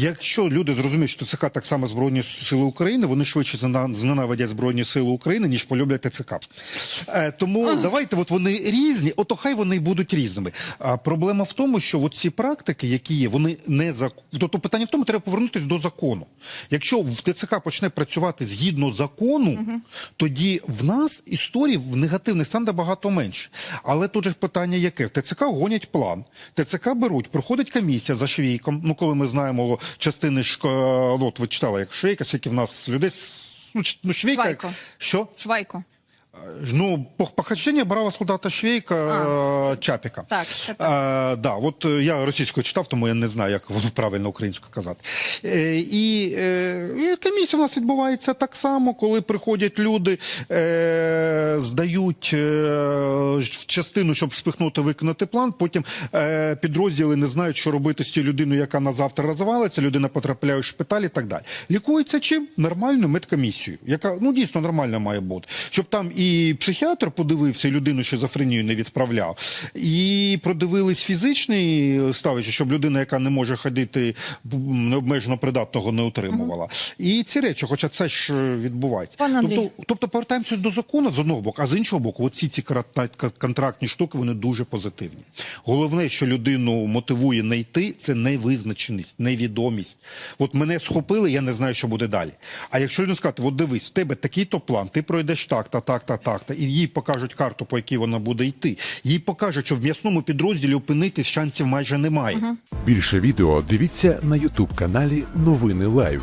Якщо люди зрозуміють, що ТЦК так само Збройні Сили України, вони швидше зненавидять Збройні Сили України, ніж полюблять ТЦК. Е, тому давайте, от вони різні, ото хай вони будуть різними. А проблема в тому, що от ці практики, які є, вони не за тобто питання в тому, треба повернутися до закону. Якщо в ТЦК почне працювати згідно закону, тоді в нас історій в негативних стане набагато менше. Але тут же питання яке? В ТЦК гонять план. ТЦК беруть, проходить комісія за швейком. Ну, коли ми знаємо частини шко... ну, от ви читали, як швейка, скільки в нас людей. Ну, ну, швейка, Швайко. що? Швайко. Ну, по- брала солдата Швейка а, Чапіка. Так, А, да, от е, я російською читав, тому я не знаю, як воно правильно українською казати. І, і, е, і комісія у нас відбувається так само, коли приходять люди, е, здають е, в частину, щоб спихнути, виконати план. Потім е, підрозділи не знають, що робити з тією людиною, яка на завтра розвалиться, людина потрапляє в шпиталь і так далі. Лікується чим? Нормальною медкомісією, яка ну дійсно нормальна має бути. Щоб там і психіатр подивився, і людину шизофренію не відправляв, і продивились фізичний ставище, щоб людина, яка не може ходити, необмежено придатного не отримувала. І ці речі, хоча це ж е, відбувається. Пане Тобто, тобто повертаємося до закону з одного боку, а з іншого боку, оці ці контрактні штуки вони дуже позитивні. Головне, що людину мотивує не йти, це невизначеність, невідомість. От мене схопили, я не знаю, що буде далі. А якщо людина сказати, от дивись, в тебе такий то план, ти пройдеш так, та так, та так, та і їй покажуть карту, по якій вона буде йти. Їй покажуть, що в м'ясному підрозділі опинитись шансів майже немає. Більше відео дивіться на Ютуб каналі Новини Лайв.